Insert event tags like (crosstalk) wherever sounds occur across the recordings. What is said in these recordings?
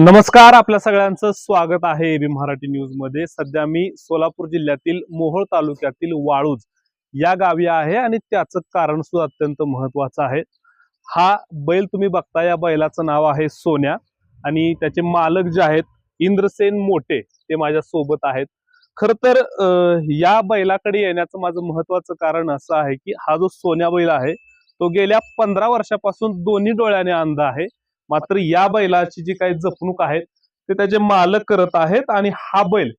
नमस्कार आपल्या सगळ्यांचं स्वागत आहे एबी मराठी न्यूजमध्ये. सध्या मी सोलापूर जिल्ह्यातील मोहोळ तालुक्यातील वाळूज या गावी आहे आणि त्याचं कारण सुद्धा अत्यंत महत्वाचं आहे. हा बैल तुम्ही बघता या बैलाचं नाव आहे सोन्या आणि त्याचे मालक जे आहेत इंद्रसेन मोठे ते माझ्या सोबत आहेत. खर तर या बैलाकडे येण्याचं माझं महत्वाचं कारण असं आहे की हा जो सोन्या बैल आहे तो गेल्या पंधरा वर्षापासून दोन्ही डोळ्याने अंध आहे. मात्र या बैलाची जी काही जपणूक आहे ते त्याचे मालक करत आहेत आणि हा बैल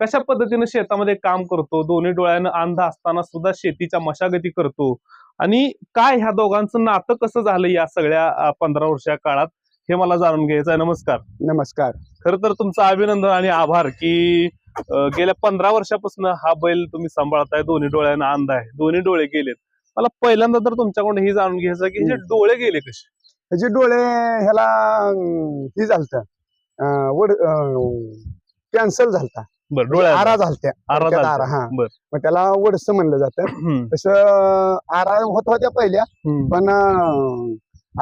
कशा पद्धतीने शेतामध्ये काम करतो दोन्ही डोळ्यानं अंध असताना सुद्धा शेतीच्या मशागती करतो आणि काय ह्या दोघांचं नातं कसं झालं या सगळ्या पंधरा वर्षा काळात हे मला जाणून घ्यायचं आहे. नमस्कार. नमस्कार. खर तर तुमचं अभिनंदन आणि आभार की गेल्या पंधरा वर्षापासून हा बैल तुम्ही सांभाळताय दोन्ही डोळ्यानं अंध आहे दोन्ही डोळे गेलेत. मला पहिल्यांदा तर तुमच्याकडून हे जाणून घ्यायचं की हे डोळे गेले कसे? त्याचे डोळे ह्याला हे झालत. वड कॅन्सल झालता. बरं डोळ्या आरा झालत्या. आरा हा. बरं. मग त्याला वडस म्हणलं जातं. तसं आरा होत होत्या पहिल्या. पण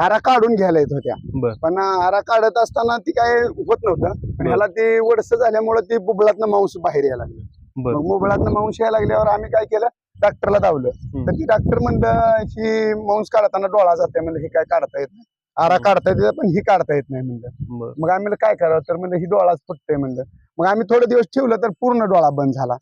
आरा काढून घ्यायला येत होत्या. पण आरा काढत असताना ती काय होत नव्हतं. पण बर. ह्याला ते वडस झाल्यामुळे ती बुबळातनं मांस बाहेर यायला लागलं. बुबळातनं मांस यायला लागल्यावर आम्ही काय केलं? डॉक्टरला धावलं. तर ती डॉक्टर म्हणलं ही मांस काढताना डोळा जाते म्हणलं हे काय काढता येत नाही. आरा. काढता येते पण ही काढता येत नाही म्हणलं. मग आम्ही काय करावं? तर म्हणलं ही डोळाच फुटतोय म्हणलं. मग आम्ही थोडे दिवस ठेवलं तर पूर्ण डोळा बंद झाला.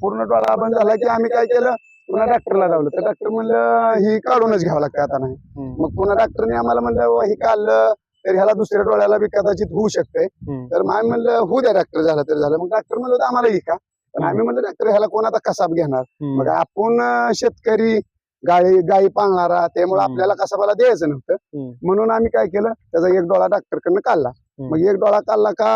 पूर्ण डोळा बंद झाला की आम्ही काय केलं पुन्हा डॉक्टरला लावलं. तर डॉक्टर म्हणलं ही काढूनच घ्यावं लागतं आता नाही. मग पुन्हा डॉक्टरने आम्हाला म्हणलं "वा, ही काढलं तर ह्याला दुसऱ्या डोळ्याला बी कदाचित होऊ शकतंय. हम्म. तर मग आम्ही म्हणलं होऊ द्या डॉक्टर झालं तर झालं. मग डॉक्टर म्हणलं "होतं, आम्हाला ही का? पण आम्ही म्हणलं डॉक्टर ह्याला कोण आता कसाब घेणार. मग आपण शेतकरी गाई गाई पाळणारा त्यामुळे हम्म. आपल्याला कसाबाला द्यायचं नव्हतं हम्म. म्हणून आम्ही काय केलं त्याचा एक डोळा डॉक्टरकडनं काढला हम्म. मग एक डोळा काढला का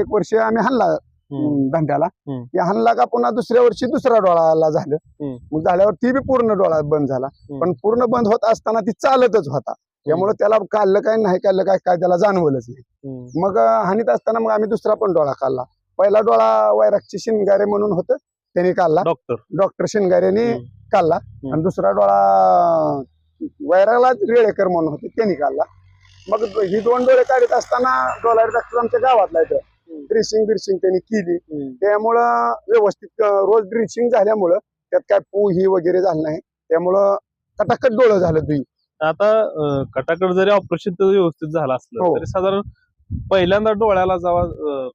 एक वर्ष आम्ही हाणला हम्म. अं, धंद्याला हम्म. या हाणला का पुन्हा दुसऱ्या वर्षी दुसरा डोळाला झालं हम्म. मग झाल्यावर ती बी पूर्ण डोळा बंद झाला हम्म. पण पूर्ण बंद होत असताना ती चालतच होता त्यामुळे त्याला काढलं काय नाही काढलं काय काय त्याला जाणवलंच नाही हम्म. मग अं, हानीत असताना मग आम्ही दुसरा पण डोळा काढला पहिला डोळा वैरागची शिनगारे म्हणून होतं त्याने काढला. डॉक्टर. डॉक्टर शिनगारेने हम्म. काढला. आणि दुसरा डोळा वैराला रेळेकर म्हणून होते त्यांनी काढला. मग ही दोन डोळे काढत असताना डोलारी डॉक्टर आमच्या गावातला. इथं ड्रेसिंग बिर्सिंग त्यांनी केली. त्यामुळं व्यवस्थित रोज ड्रेसिंग झाल्यामुळं त्यात काय पू ही वगैरे झालं नाही. त्यामुळं कटाकट डोळं झालं तुझी आता कटाकट जरी ऑपरेशन व्यवस्थित झालं असलं हो. तरी साधारण पहिल्यांदा डोळ्याला जावा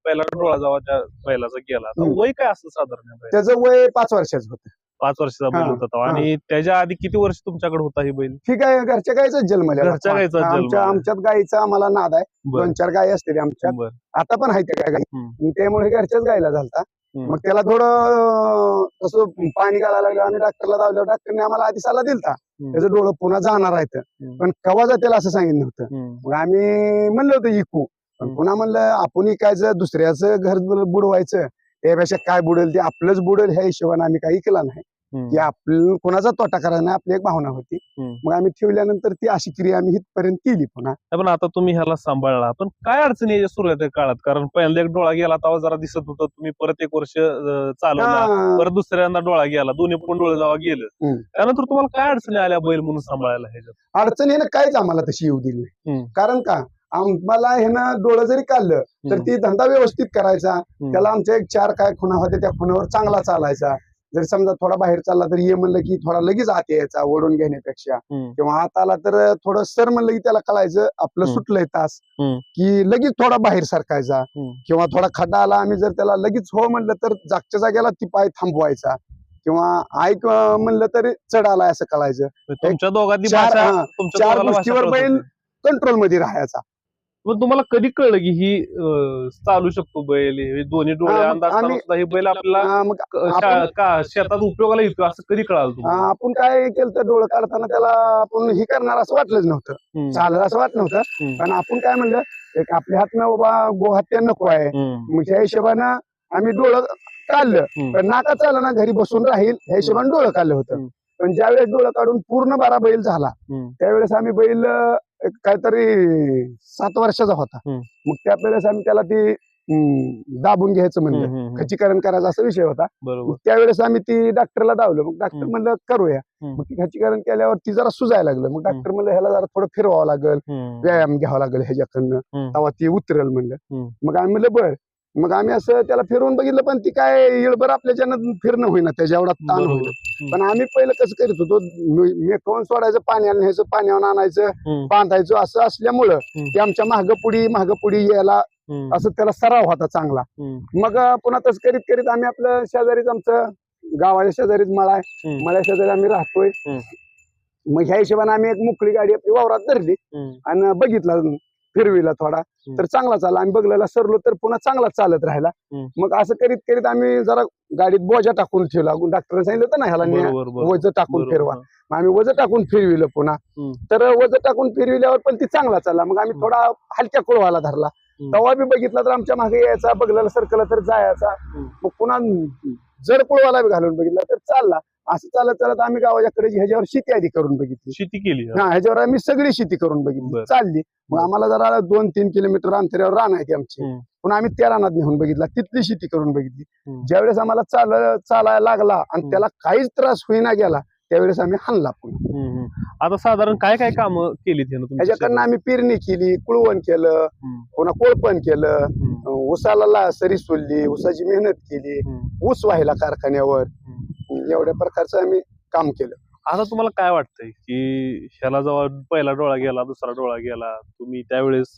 पहिल्यांदा डोळा जावा त्या बैलाचा गेला तर. वय काय असतं साधारण? त्याचं वय पाच वर्षाचं होतं पाच वर्षाचा बैल होता. आणि त्याच्या आधी किती वर्ष तुमच्याकडे होता ही बैल ठीक आहे घरच्या गायचाच जन्म. घरच्या जन्म आमच्या. आमच्यात गाईचा आम्हाला नाद आहे दोन चार गायी असते आमच्यात बर आता पण आहे त्या. मग त्यामुळे घरच्याच गायला झालता. मग त्याला थोडं तसं पाणी घालायला लागलं आम्ही डॉक्टरला धावलं डॉक्टरने आम्हाला आधी सल्ला दिलता. त्याचं डोळं पुन्हा जाणार आहे. पण कवा जातील असं सांगितलं हम्म. मग आम्ही म्हणलं होतं इकू पण. पुन्हा म्हणलं आपण इकायचं दुसऱ्याचं घर बुड- बुडवायचं त्यापेक्षा काय बुडेल ते आपलंच बुडेल ह्या हिशोबाने आम्ही काही केला नाही. की आपलं कोणाचा तोटा करायला नाही आपली एक भावना होती. मग आम्ही ठेवल्यानंतर ती अशी क्रिया आम्ही इथपर्यंत केली पुन्हा पण आता तुम्ही ह्याला सांभाळला पण काय अडचणी याच्या सुरुवातीच्या काळात कारण पहिल्यांदा एक डोळा गेला तेव्हा जरा दिसत होतं तुम्ही परत एक वर्ष चालवला परत दुसऱ्यांदा डोळा गेला दोन्ही पण डोळे जेव्हा गेलं. त्यानंतर तुम्हाला काय अडचणी आल्या बैल म्हणून सांभाळायला ह्याच्यात अडचणीनं काहीच आम्हाला तशी येऊ दिली नाही. कारण का आम्हाला ह्यानं डोळं जरी काढलं तर. ती धंदा व्यवस्थित करायचा. त्याला आमच्या एक चार काय खुणा होत्या त्या खुणावर चांगला चालायचा जर समजा थोडा बाहेर चालला तर ये म्हणलं की थोडा लगेच आत यायचा ओढून घेण्यापेक्षा. किंवा आत आला तर थोडं सर म्हणलं की त्याला कळायचं आपलं. सुटलंय तास. की लगेच थोडा बाहेर सरकायचा. किंवा थोडा खड्डा आला आम्ही जर त्याला लगेच हो म्हणलं तर जागच्या जागेला ती पाय थांबवायचा किंवा ऐक म्हणलं तरी चढ आलाय असं कळायचं चार गोष्टीवर बैल होती. कंट्रोलमध्ये राहायचा पण तुम्हाला कधी कळलं की ही चालू शकतो बैल हे दोन्ही डोळे मग अंदाज सुद्धा ही बैल मग क- आपण- शा- का शेतात उपयोगाला येतो असं कधी कळालं तुम्हाला आपण काय केलं तर डोळं काढताना त्याला आपण हे करणार असं वाटलंच नव्हतं हम्म. चालेल असं वाटत नव्हतं हम्म. पण आपण काय म्हणलं एक आपल्या हातनं बाबा गोहत्या नको आहे हम्म. मग त्या हिशोबानं आम्ही डोळं काढलं हम्म. पण नाका चाललं ना घरी बसून राहील ह्या हिशोबाने डोळं काढलं होतं हम्म. पण ज्यावेळेस डोळं काढून पूर्ण बारा बैल झाला हम्म. त्यावेळेस आम्ही बैल अं, काहीतरी सात वर्षाचा होता. मग त्या वेळेस आम्ही त्याला ती दाबून घ्यायचं म्हणलं. खच्चीकरण करायचा असा विषय होता. त्यावेळेस आम्ही ती डॉक्टरला धावलो मग डॉक्टर. म्हणलं करूया. मग ती खच्चीकरण केल्यावर ती जरा सुजायला लागलं. मग डॉक्टर म्हणलं ह्याला जरा थोडं फिरवावं लागेल. व्यायाम घ्यावा लागेल ह्याच्याकडनं. तेव्हा ती उतरेल म्हणलं. मग आम्ही म्हणलं बर. मग आम्ही असं त्याला फिरवून बघितलं पण ती काय इळभर आपल्याच्यानं फिरणं होईना त्याच्या एवढा ताण. होईल. पण आम्ही पहिलं कसं करीत होतो मेकवून सोडायचं पाणी आणायचं पाण्यावर आणायचं बांधायचं असं असल्यामुळं. ते आमच्या मागं पुढी यायला असं त्याला सराव होता चांगला मग पुन्हा तसं करीत करीत आम्ही आपलं शेजारीच आमचं गावाच्या शेजारीच मळा आहे. मळ्या शेजारी आम्ही राहतोय. मग ह्या हिशोबाने आम्ही एक मोकळी गाडी आपली वावरात धरली आणि बघितला फिरविला थोडा. तर चांगला चालला आम्ही बघलेला सरलो तर पुन्हा चांगला चालत राहिला. मग असं करीत करीत आम्ही जरा गाडीत बोजा टाकून ठेवला डॉक्टरने सांगितलं होतं ना ह्याला वजन टाकून फिरवा. मग आम्ही वजन टाकून फिरविलं पुन्हा. तर वजन टाकून फिरविल्यावर पण ती चांगला चालला मग आम्ही. थोडा हलक्या कुळवाला धरला. तेव्हा बी बघितला तर आमच्या मागे यायचा बघलेला सरकला तर जायचा. मग पुन्हा जर कुळवाला बी घालून बघितला तर चालला असं चालत चालत आम्ही गावाच्याकडे ह्याच्यावर शेती आधी करून बघितली शेती केली हा. ह्याच्यावर आम्ही सगळी शेती करून बघितली बरं. चालली मग. आम्हाला जरा दोन तीन किलोमीटर अंतरावर रान आहे ती आमची हम्म. पुन्हा आम्ही त्या रानात नेऊन बघितला तिथली शेती करून बघितली हम्म. ज्यावेळेस आम्हाला चाल चालायला लागला आणि हम्म. त्याला काहीच त्रास होईना गेला त्यावेळेस आम्ही हाणला पुन्हा हम्म, हम्म. आता साधारण काय काय काम केली त्यानं ह्याच्याकडनं आम्ही पेरणी केली कुळवण केलं हम्म. पुन्हा कोळपण केलं हम्म, ऊसाला ला सरी सोडली ऊसाची मेहनत केली हम्म. ऊस व्हायला कारखान्यावर एवढ्या प्रकारचं आम्ही काम केलं आता तुम्हाला काय वाटतंय की ह्याला जेव्हा पहिला डोळा गेला दुसरा डोळा गेला तुम्ही त्यावेळेस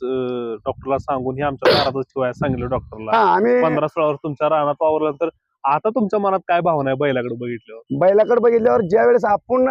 डॉक्टरला सांगून हे आमच्या दारातच ठेवायला सांगितलं डॉक्टरला आम्ही पंधरा सोळा वर्ष तुमच्या रानात तर आता तुमच्या मनात काय भावना आहे बैलाकडे बघितल्यावर बैलाकडे बघितल्यावर ज्या वेळेस आपण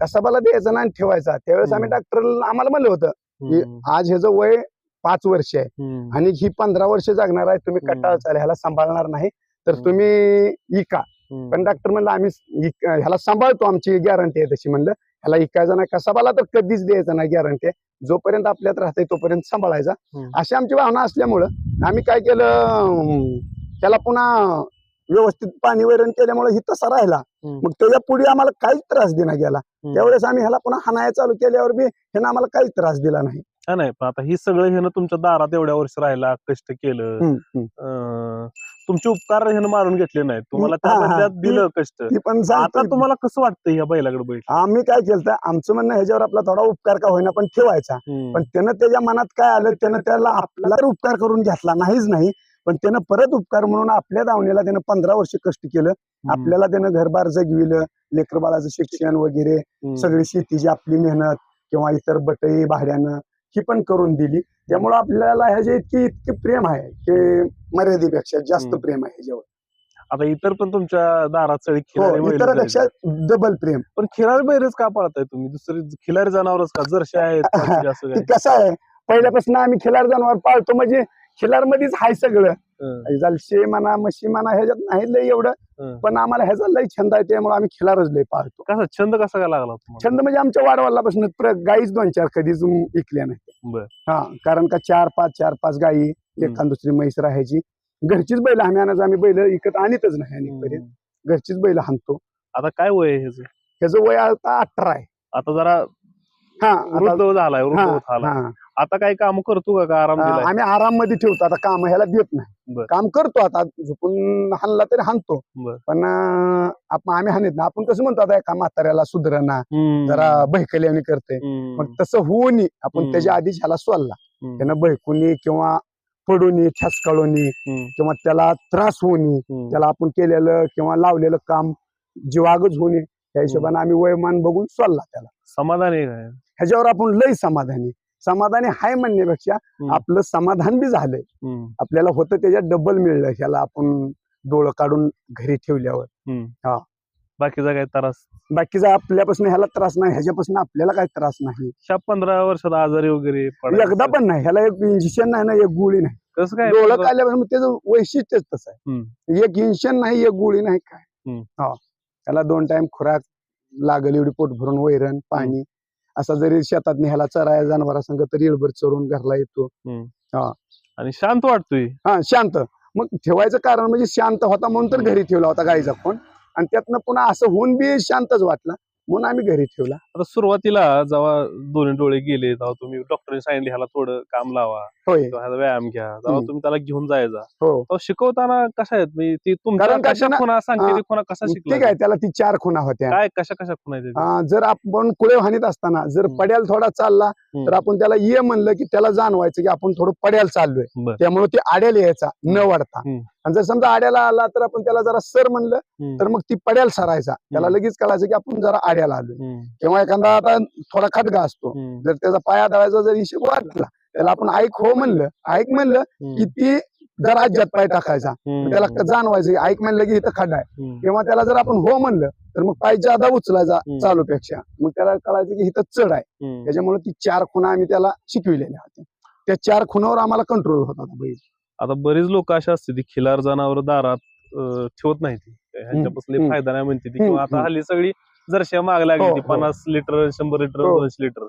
कसाबाला द्यायचा ना आणि ठेवायचा त्यावेळेस आम्ही. डॉक्टर आम्हाला म्हणलं होतं की आज ह्याचं वय पाच वर्ष आहे आणि ही पंधरा वर्ष जगणार आहे तुम्ही. कटाळ चाल ह्याला सांभाळणार नाही तर. तुम्ही इका. पण डॉक्टर म्हणलं आम्ही ह्याला सांभाळतो आमची गॅरंटी आहे तशी म्हणलं. ह्याला इकायचं नाही कसाबाला तर कधीच द्यायचं नाही गॅरंटी आहे. जोपर्यंत आपल्यात राहते तोपर्यंत सांभाळायचा. अशी आमची भावना असल्यामुळं आम्ही काय केलं त्याला पुन्हा व्यवस्थित पाणी वैरण केल्यामुळे ही तसा राहिला. मग त्याच्या पुढे आम्हाला काहीच त्रास देना गेला. त्यावेळेस आम्ही ह्याला पुन्हा हाणाया चालू केल्यावर बी ह्यानं आम्हाला काहीच त्रास दिला नाही. हा नाही पण आता ही सगळं ह्यानं तुमच्या दारात एवढ्या वर्ष राहिला कष्ट केलं. हम्म, हम्म. अं, तुमचे उपकार ह्यानं मारून घेतले नाहीत. तुम्हाला हा, त्या हा. बदल्यात दिलं कष्ट. ती पण आता तुम्हाला कसं वाटतं ह्या बैलाकडे बैठ आम्ही काय केलं आमचं म्हणणं ह्याच्यावर आपला थोडा उपकार का होईना पण ठेवायचा. पण त्यानं त्याच्या मनात काय आलं त्यानं त्याला आपला तर उपकार करून घेतला नाहीच नाही पण त्यानं परत उपकार म्हणून आपल्या दावणीला त्यानं पंधरा वर्ष कष्ट केलं. आपल्याला त्यानं घरबार जगविलं लेकर बाळाचं शिक्षण वगैरे सगळी शेतीची आपली मेहनत किंवा इतर बटई भाड्यानं ही पण करून दिली. त्यामुळं आपल्याला ह्याचे इतकी इतके प्रेम आहे की मर्यादेपेक्षा जास्त. प्रेम आहे ह्याच्यावर. आता इतर पण तुमच्या दारात बैल इतरांपेक्षा. डबल प्रेम. पण खिलारी बैलच का पाळताय तुम्ही? दुसरी खिलारी जनावरच का? जर्शी आहेत (laughs) कसं आहे? पहिल्यापासून आम्ही खिलार जनावर पाळतो म्हणजे खिलार मध्येच हाय सगळं. हं, झालं शे म्हणा म्हशी म्हणा ह्याच्यात नाही लय एवढं. पण आम्हाला ह्याचा लय छंद आहे त्यामुळे आम्ही खिलारच लय पाळतो. कसा छंद कसा काय लागला छंद म्हणजे आमच्या वाडवालापासून गाईच दोन चार कधीच विकल्या नाही. हा कारण का चार पाच चार पाच गायी एखाद दुसरी म्हैस राहायची. घरचीच बैल आम्ही आणायचं आम्ही बैल विकत आणतच नाही आणीपर्यंत घरचीच बैल हाणतो. आता काय वय आहे ह्याचं? ह्याचं वय आता अठरा आहे. आता जरा हा झालाय आता काही काम करतो का का आराम दिलाय? आम्ही आराममध्ये ठेवतो. आता काम ह्याला देत नाही. बर. काम करतो आता. झोपून हाणला तरी हाणतो. बर. पण अं, आपण आम्ही हाणत नाही. आपण कसं म्हणतो आता एका म्हाताऱ्याला सुधरणा हम्म, जरा बहकल्याने करते हम्म, मग तसं होऊ नये. आपण हम्म. त्याच्या आधीच ह्याला सोडला. हम्म, त्यानं बहकुनी किंवा पडूनी ठसकाळूनी हम्म, किंवा त्याला त्रास होणे हम्म. त्याला आपण केलेलं किंवा लावलेलं काम जीवागच होणे या हिशोबाने आम्ही वयमान बघून सोडला त्याला. समाधान आहे काय ह्याच्यावर आपण लय समाधानी समाधानी हाय म्हणण्यापेक्षा आपलं समाधान बी झालंय आपल्याला होतं त्याच्यात डबल मिळलं ह्याला आपण डोळं काढून घरी ठेवल्यावर. हा. बाकीचा काय त्रास बाकीचा आपल्यापासून ह्याला त्रास नाही ह्याच्यापासून आपल्याला काही त्रास नाही पंधरा वर्षात आजारी वगैरे. एकदा पण नाही ह्याला एक इंजेक्शन नाही ना एक गोळी नाही कसं काय डोळं काढल्यापासून त्याचं वैशिष्ट्यच तसं आहे. एक इंजेक्शन नाही एक गोळी नाही काय. हा त्याला दोन टाइम खुराक लागल एवढी पोट भरून वैरण पाणी असा जरी शेतात ह्याला चराया जनावरा संग तरी येळभर चरून घरला येतो. आणि शांत वाटतोय? हा शांत. मग ठेवायचं कारण म्हणजे शांत होता म्हणून तर घरी ठेवला होता गाईचा फोन. आणि त्यातनं पुन्हा असं होऊन बी शांतच वाटला. म्हणून आम्ही घरी ठेवला आता सुरुवातीला जेव्हा दोन्ही डोळे गेले तेव्हा तुम्ही डॉक्टरने सांगितले ह्याला थोडं काम लावा होय किंवा ह्याला व्यायाम घ्या जेव्हा. तुम्ही त्याला घेऊन जायचा हो तेव्हा शिकवताना कशा आहेत म्हणजे ती तुमच्या कारण कशा खुणा सांगते खुणा कशा ठीक आहे त्याला ती चार खुणा होत्या काय कशा कशा खुणा आहेत त्याच्या? अं, जर आपण कुळे हानीत असताना जर हम्म. पड्याल थोडा चालला हम्म. तर आपण त्याला ये म्हणलं की त्याला जाणवायचं की आपण थोडं पड्याल चाललोय बरं. त्यामुळे ते आड्याला यायचा न वाढता हम्म. आणि जर समजा आड्याला आला तर आपण त्याला जरा सर म्हणलं. तर मग ती पड्याल सरायचा त्याला. लगेच कळायचं की आपण जरा आड्याला आलोय. किंवा एखादा आता थोडा खटगा असतो. जर त्याचा पाया दळायचा जर हिशोब वाटला त्याला आपण ऐक हो म्हणलं ऐक म्हणलं की. ती जर राज्यात पाय टाकायचा. त्याला जाणवायचं ऐक म्हणलं की इथं खड्डा आहे. किंवा त्याला जर आपण हो म्हणलं तर मग पाय जादा उचलायचा हम्म. चालूपेक्षा मग त्याला कळायचं की इथं चढ आहे. त्याच्यामुळे ती चार खुणा आम्ही त्याला शिकविलेल्या होत्या त्या चार खुणावर आम्हाला कंट्रोल होत होता बैल आता बरीच लोक अशी असते ती खिलार जनावर दारात ठेवत नाही ती ह्यांच्यापासून. फायदा नाही म्हणते ती किंवा आता. हल्ली सगळी जरशा माग लागली हो, ती हो. पन्नास लिटर शंभर लिटर हो. दोनशे लिटर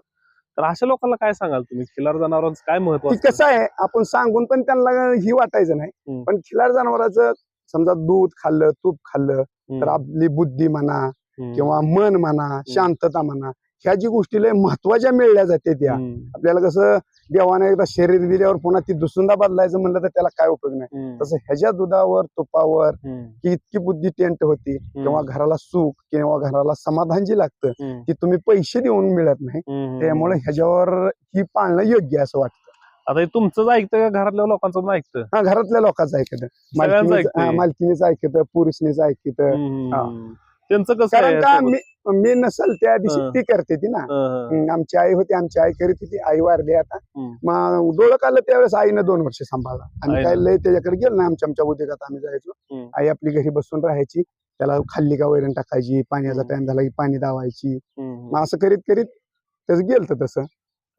तर अशा लोकांना काय सांगाल तुम्ही खिलार जनावरांचं काय महत्त्व कसं आहे आपण सांगून पण त्यांना ही वाटायचं नाही. पण खिलार जनावराचं समजा दूध खाल्लं तूप खाल्लं तर आपली बुद्धी म्हणा किंवा मन म्हणा शांतता म्हणा ह्या जी गोष्टी लय महत्त्वाच्या मिळल्या जाते त्या. आपल्याला कसं देवाने एकदा शरीर दिल्यावर पुन्हा ती दुसुंदा बदलायचं म्हणलं तर त्याला काय उपयोग नाही. तसं ह्याच्या दुधावर तुपावर ही इतकी बुद्धी टेंट होती. किंवा घराला सुख किंवा घराला समाधान जे लागतं ती तुम्ही पैसे देऊन मिळत नाही. त्यामुळे ह्याच्यावर ही पाळणं योग्य असं वाटतं. आता तुमचंच ऐकतं का? घरातल्या लोकांचं ऐकतं? हा घरातल्या लोकांचं ऐकत. मालकीनीच ऐकत पुरुषनीच ऐकत. त्यांचं कसं मी नसल त्या दिवशी. ती करते ती ना आमची आई होती आमची आई करीत होती आई वारली आता. मग डोळं आलं त्यावेळेस आईनं दोन वर्ष सांभाळला आम्ही. काय लय त्याच्याकडे गेलो नाही आमच्या आमच्या उद्योगात आम्ही जायचो. आई आपली घरी बसून राहायची त्याला खाल्ली का वैरण टाकायची पाण्याचा. टाइम झाला की पाणी दावायची मग असं करीत करीत त्याचं गेलं तसं.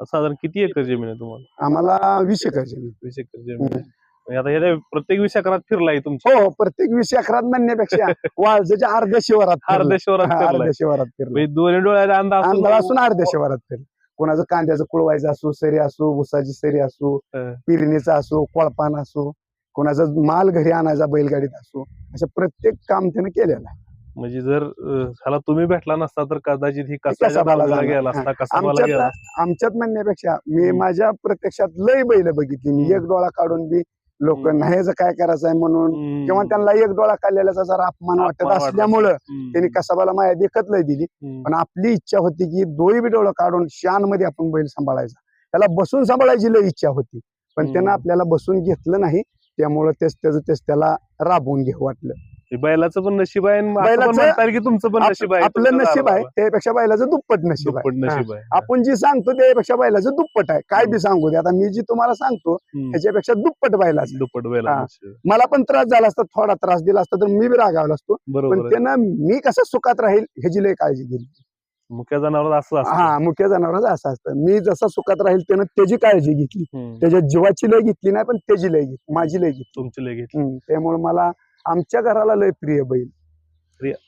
साधारण किती एकर जमीन आहे तुम्हाला आम्हाला वीस एकर जमीन वीस एकर जमीन. म्हणजे आता प्रत्येक वीस एकरात फिरलाय तुमची हो प्रत्येक वीस एकरात म्हणण्यापेक्षा (laughs) वाळजाच्या अर्ध्या शिवारात. अर्ध्या फिरलाय अर्ध्या शिवारात फिरलं म्हणजे दोन्ही डोळ्याला अंदाज अंधार असून अर्ध्या शिवारात फिरलं कोणाचं कांद्याचं कुळवायचं असो सरी असो उसाची सरी असो हं. पिरणीचा असो कोळपान असो कोणाचा माल घरी आणायचा बैलगाडीत असो असं प्रत्येक काम त्याने केलेलं आहे म्हणजे जर अं, ह्याला तुम्ही भेटला नसता तर कदाचित ही कसाबाला कसाबाला जाणार. गेला असता कसाबाला आमच्यात म्हणण्यापेक्षा मी हम्म. माझ्या प्रत्यक्षात लय बैल बघितली मी हम्म. एक डोळा काढून बी लोक. नाही काय करायचं आहे म्हणून. किंवा त्यांना एक डोळा काढलेल्याचा जरा अपमान वाटत. असल्यामुळं. त्यांनी कसाबाला माया देखत लय दिली. पण आपली इच्छा होती की दोही बी डोळं काढून शानमध्ये आपण बैल सांभाळायचा त्याला बसून सांभाळायची लय इच्छा होती पण त्यानं. आपल्याला बसून घेतलं नाही त्यामुळं तेच त्याचं तेच त्याला राबवून घेऊ वाटलं बैलाचं पण नशीब आहे आणि बैलाचं- की तुमचं पण नशीब आहे आपलं नशीब आहे दाराला. त्यापेक्षा बैलाचं दुप्पट नशीब आहे. दुप्पट नशीब आहे आपण जी सांगतो त्यापेक्षा बैलाचं दुप्पट आहे. काय बी. सांगू दे. आता मी जी तुम्हाला सांगतो हम्म. त्याच्यापेक्षा दुप्पट बैलाचं दुप्पट बैला हा. मला पण त्रास झाला असता थोडा त्रास दिला असता तर मी बी रागावला असतो. बरोबर पण आहे. त्यानं मी कसं सुखात राहील ह्याची लय काळजी घेतली मुख्य जनावर असं असतं. हा मुख्य जनावरांचं असं असतं. मी जसा सुखात राहील त्यानं त्याची काळजी घेतली. हम्म. त्याच्या जीवाची लय घेतली नाही पण त्याची लय घेतली. माझी लय घेतली. तुमची लय घेतली. हम्म, त्यामुळे मला आमच्या घराला लय प्रिय बैल.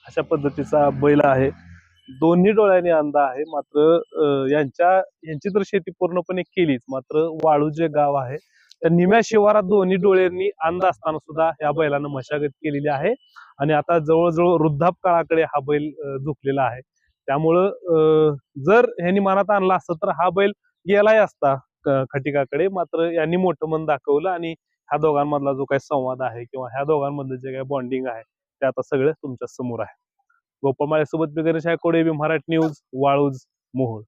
अशा पद्धतीचा बैल आहे. दोन्ही डोळ्यांनी अंधा आहे मात्र यांच्या यांची तर शेती पूर्णपणे केलीच. मात्र वाळू जे गाव आहे त्या निम्या शिवारात दोन्ही डोळ्यांनी अंध असताना सुद्धा या बैलानं मशागत केलेली आहे. आणि आता जवळजवळ वृद्धाप काळाकडे हा बैल झुकलेला आहे. त्यामुळं जर ह्यांनी मनात आणला असतं तर हा बैल गेलाही असता खटिकाकडे. मात्र यांनी मोठं मन दाखवलं आणि ह्या दोघांमधला जो काही संवाद आहे किंवा ह्या दोघांमधलं जे काही बॉन्डिंग आहे ते आता सगळं तुमच्यासमोर आहे. गोपाळ माळेसोबत बिगर कोडे मराठी न्यूज वाळूज मोहोळ.